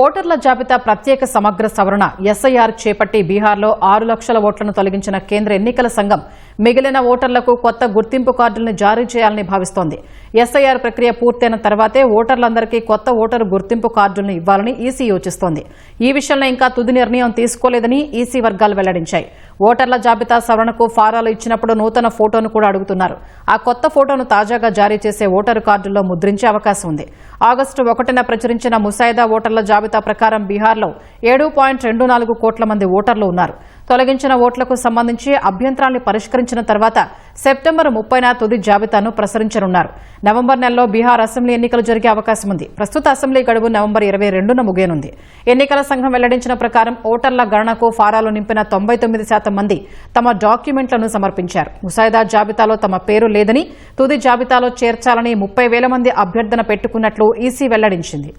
ఓటర్ల జాబితా ప్రత్యేక సమగ్ర సవరణ. ఎస్ఐఆర్ చేపట్టి బీహార్లో ఆరు లక్షల ఓట్లను తొలగించిన కేంద్ర ఎన్నికల సంఘం మిగిలిన ఓటర్లకు కొత్త గుర్తింపు కార్డులను జారీ చేయాలని భావిస్తోంది. ఎస్ఐఆర్ ప్రక్రియ పూర్తయిన తర్వాతే ఓటర్లందరికీ కొత్త ఓటరు గుర్తింపు కార్డులను ఇవ్వాలని ఈసీ యోచిస్తోంది. ఈ విషయంలో ఇంకా తుది నిర్ణయం తీసుకోలేదని ఈసీ వర్గాలు వెల్లడించాయి. ఓటర్ల జాబితా సవరణకు ఫారాలు ఇచ్చినప్పుడు నూతన ఫోటోను కూడా అడుగుతున్నారు. ఆ కొత్త ఫోటోను తాజాగా జారీ చేసే ఓటరు కార్డుల్లో ముద్రించే అవకాశం ఉంది. ఆగస్టు ఒకటిన ప్రచురించిన ముసాయిదా ఓటర్ల జాబితా ప్రకారం బీహార్లో ఏడు పాయింట్ రెండు నాలుగు కోట్ల మంది ఓటర్లు ఉన్నారు. తొలగించిన ఓట్లకు సంబంధించి అభ్యంతరాల్ని పరిష్కరించిన తర్వాత సెప్టెంబర్ ముప్పైన తుది జాబితాను ప్రసరించనున్నారు. నవంబర్ నెలలో బీహార్ అసెంబ్లీ ఎన్నికలు జరిగే అవకాశం ఉంది. ప్రస్తుత అసెంబ్లీ గడువు నవంబర్ ఇరవై రెండున ముగియనుంది. ఎన్నికల సంఘం వెల్లడించిన ప్రకారం ఓటర్ల గణనకు ఫారాలు నింపిన తొంభై తొమ్మిది శాతం మంది తమ డాక్యుమెంట్లను సమర్పించారు. ముసాయిదా జాబితాలో తమ పేరు లేదని తుది జాబితాలో చేర్చాలని ముప్పై వేల మంది అభ్యర్థన పెట్టుకున్నట్లు ఈసీ వెల్లడించింది.